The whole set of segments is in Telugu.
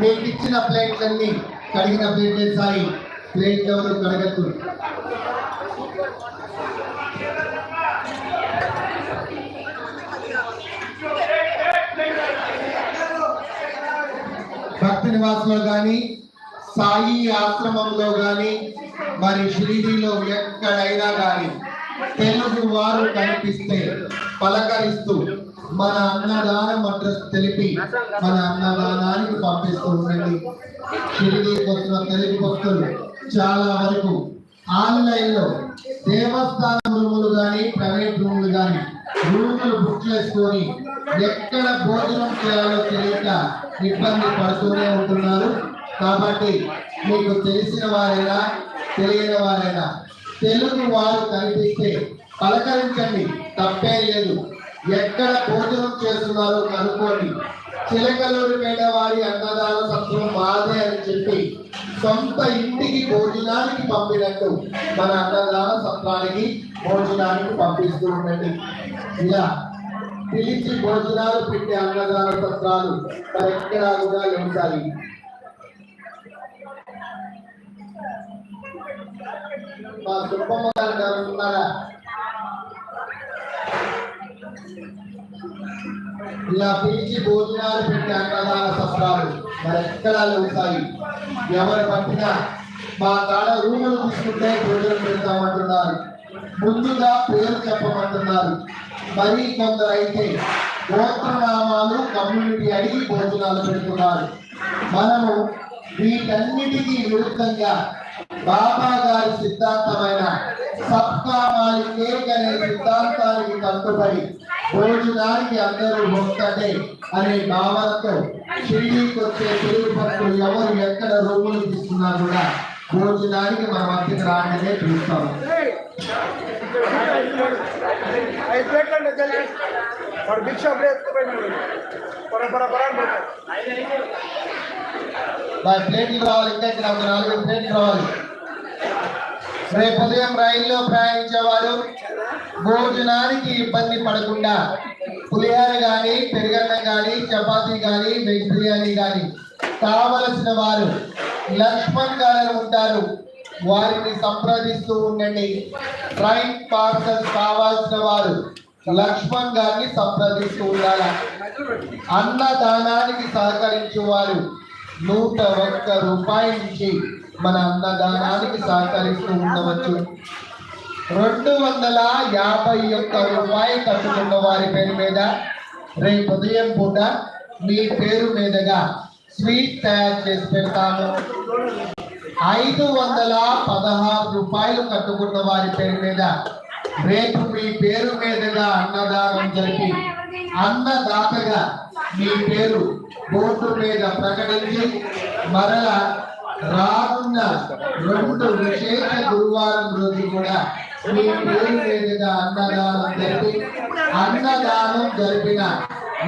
మీకు ఇచ్చిన ప్లేట్లన్నీ కడిగిన ప్లేట్లే సాయి. ప్లేట్ ఎవరు కడగద్దు. భక్తి నివాసంలో కానీ సాయి ఆశ్రమంలో కానీ మరి షిరిడీలో ఎక్కడైనా కానీ తెలుగు వారు కనిపిస్తే పలకరిస్తూ మన అన్నదానం అడ్రస్ తెలిపి మన అన్నదానానికి పంపిస్తూ ఉండండి తిరిగి వస్తున్న తెలుగు భక్తులు చాలా వరకు ఆన్లైన్లో దేవస్థానం రూములు కానీ ప్రైవేట్ రూములు కానీ రూములు బుక్ చేసుకొని ఎక్కడ భోజనం చేయాలో తెలియక ఇబ్బంది పడుతూనే ఉంటున్నారు. కాబట్టి మీకు తెలిసిన వారైనా తెలియని వారైనా తెలుగు వారు కనిపిస్తే పలకరించండి. తప్పే లేదు. ఎక్కడ భోజనం చేస్తున్నారో కనుక్కోండి. చిలకలూరు పేదవారి అన్నదాన సత్వం మాదే అని చెప్పి సొంత ఇంటికి భోజనానికి పంపినట్టు మన అన్నదాన సత్వానికి భోజనానికి పంపిస్తూ ఉండండి. ఇలా పిలిచి భోజనాలు పెట్టే అన్నదాన సత్రాలు మరి ఎక్కడా కూడా ఉండాలి మా సుబ్బమ్మ గారు ఉన్నారా? ఇలా పిలిచి భోజనాలు పెట్టే అన్నదాన సత్రాలు మరి ఎక్కడా ఉంటాయి ఎవరు పట్టినా మా కాడ రూములు తీసుకుంటే భోజనం పెడతామంటున్నారు. ముందుగా పేరు చెప్పమంటున్నారు. మరి కొందరైతే గోత్రనామాలు కమ్యూనిటీ అడిగి భోజనాలు పెడుతున్నారు. మనము వీటన్నిటికీ విరుద్ధంగా బాబా గారి సిద్ధాంతమైన సబ్కా మాలిక్ అనే సిద్ధాంతానికి కట్టుబడి భోజనానికి అందరూ ఒక్కటే అనే భావనతో షిరిడీకి వచ్చే తెలుగు భక్తులు ఎవరు ఎక్కడ రూములు తీసుకున్నా కూడా భోజనానికి మన మధ్యకి రాగానే ఐదు ప్లేట్లు రావాలి ఇంకా నాలుగు ప్లేట్లు రావాలి. రేపు ఉదయం రైల్లో ప్రయాణించేవారు భోజనానికి ఇబ్బంది పడకుండా పులిహార కానీ పెరుగన్నం కానీ చపాతీ కానీ వెజ్ బిర్యానీ కానీ కావలసిన వారు లక్ష్మణ్ గారు ఉంటారు. వారిని సంప్రదిస్తూ ఉండండి. ట్రైన్ పార్సల్స్ కావాల్సిన వారు లక్ష్మణ్ గారిని సంప్రదిస్తూ ఉండాలి. అన్నదానానికి సహకరించే వారు నూట ఒక్క రూపాయి నుంచి మన అన్నదానానికి సహకరిస్తూ ఉండవచ్చు. రెండు వందల యాభై ఒక్క రూపాయి కట్టుకున్న వారి పేరు మీద రేపు ఉదయం పూట మీ పేరు మీదుగా స్వీట్ తయారు చేసి పెడతాము ఐదు వందల పదహారు రూపాయలు కట్టుకున్న వారి పేరు మీద రేపు మీ పేరు మీదుగా అన్నదానం జరిపి అన్నదాతగా మీ పేరు బోర్డు మీద ప్రకటించి మరల రానున్న రెండు విశేష గురువారం రోజు కూడా మీ పేరు మీదుగా అన్నదానం జరిపి అన్నదానం జరిపిన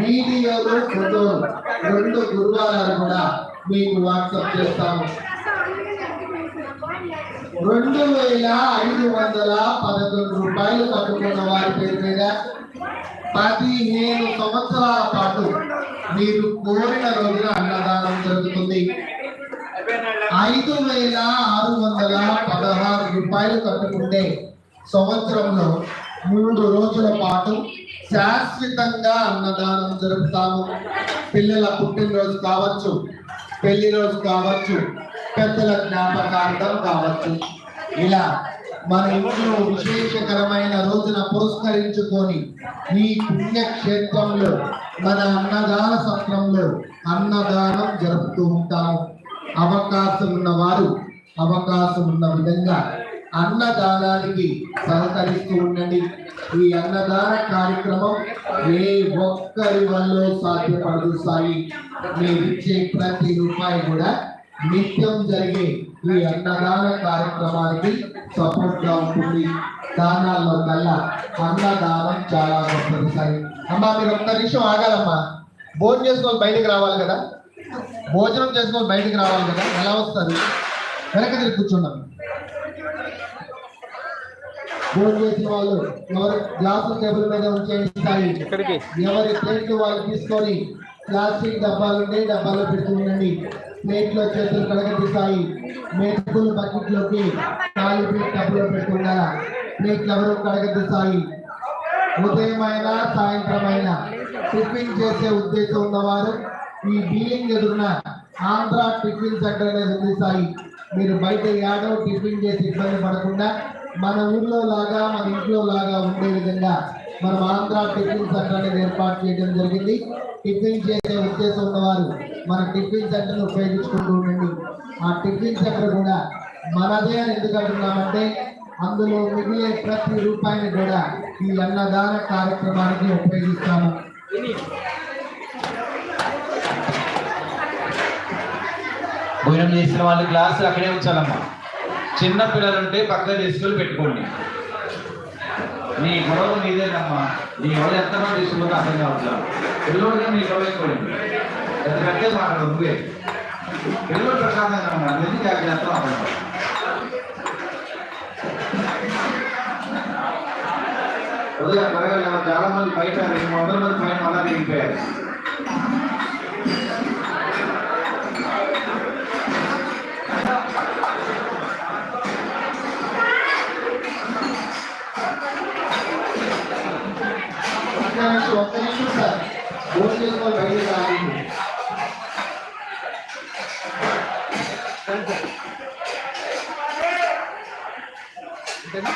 వీడియోలు ఫోటోలు రెండు గురువారాలు కూడా మీకు వాట్సాప్ చేస్తాము. రెండు వేల ఐదు వందల పదకొండు రూపాయలు పట్టుకున్న వారి పేరు మీద పదిహేను సంవత్సరాల పాటు మీరు కోరిన రోజున అన్నదానం జరుగుతుంది. ఐదు వేల ఆరు వందల పదహారు రూపాయలు కట్టుకుంటే సంవత్సరంలో మూడు రోజుల పాటు శాశ్వతంగా అన్నదానం జరుపుతాము. పిల్లల పుట్టినరోజు కావచ్చు పెళ్ళి రోజు కావచ్చు పెద్దల జ్ఞాపకార్థం కావచ్చు. ఇలా మన ఇంట్లో విశేషకరమైన రోజున పురస్కరించుకొని ఈ పుణ్యక్షేత్రంలో మన అన్నదాన సత్రంలో అన్నదానం జరుపుతూ ఉంటాము. అవకాశం ఉన్నవారు అవకాశం ఉన్న విధంగా అన్నదానానికి సహకరిస్తూ ఉండండి. ఈ అన్నదాన కార్యక్రమం ఏ ఒక్కరి వల్ల సాధ్యపడదు సాయి. మీరు ఇచ్చే ప్రతి రూపాయి కూడా నిత్యం జరిగే ఈ అన్నదాన కార్యక్రమానికి సపోర్ట్గా ఉంటుంది. దానాల్లో కల్లా అన్నదానం చాలా గొప్పది సాయి. అమ్మా మీరు ఒక్క నిమిషం ఆగాలమ్మా. భోజనం చేసుకొని బయటకు రావాలి కదా? భోజనం చేసుకొని బయటికి రావాలి కదా? ఎలా వస్తారు? వెనక తిరిగి కూర్చున్నాం భోజనం చేసిన వాళ్ళు ఎవరు? గ్లాసులు టేబుల్ మీద ఉంచేస్తాయి ఎవరి ప్లేట్లు వాళ్ళు తీసుకొని ప్లాస్టిక్ డబ్బాలు ఉంటే డబ్బాలో పెడుతూ ఉండండి. ప్లేట్లో చేతులు కడగతీసాయి మెతుకులు బకెట్లోకి ఖాళీ ప్లేట్ డబ్బులో పెట్టుకుండాలా ప్లేట్లు ఎవరు కడగతీసాయి ఉదయం అయినా సాయంత్రం అయినా టిఫిన్ చేసే ఉద్దేశం ఉన్నవారు ఈ బిల్డింగ్ ఎదురున ఆంధ్ర టిఫిన్ సెంటర్ అనేది ఉంది సాయి. మీరు బయట యాడో టిఫిన్ చేసి ఇబ్బంది పడకుండా మన ఊర్లో లాగా మన ఇంట్లో లాగా ఉండే విధంగా మనం ఆంధ్ర టిఫిన్ సెంటర్ అనేది ఏర్పాటు చేయడం జరిగింది. టిఫిన్ చేసే ఉద్దేశం ఉన్నవారు మన టిఫిన్ సెంటర్ను ఉపయోగించుకుంటూ ఉండండి. ఆ టిఫిన్ సెంటర్ కూడా మనదే అని ఎందుకు అంటున్నామంటే అందులో మిగిలే ప్రతి రూపాయిని కూడా ఈ అన్నదాన కార్యక్రమానికి ఉపయోగిస్తాము. భోజనం చేసిన వాళ్ళు గ్లాసులు అక్కడే ఉంచాలమ్మా. చిన్న పిల్లలు ఉంటే పక్కన తీసుకొని పెట్టుకోండి. నీ గొడవ నీదేనమ్మా. నీ గొడవ ఎంతమంది తీసుకుంటే అర్థం కావట్లా? పిల్లోడిగా నీ గొడవ ఎక్కువండి ఎందుకంటే మాట నువ్వే. పిల్లలు ప్రశాంతంగా ఉన్నారు ఎందుకు యాభై చేస్తాం ఉదయం త్వరగా చాలా మంది బయట రెండు వందల మంది పైన మళ్ళా దిగిపోయారు. ఒక్క ఒక్క నిమిషం సార్. ఫోన్ చేసుకొని బయటికి రావాలి అంతేనా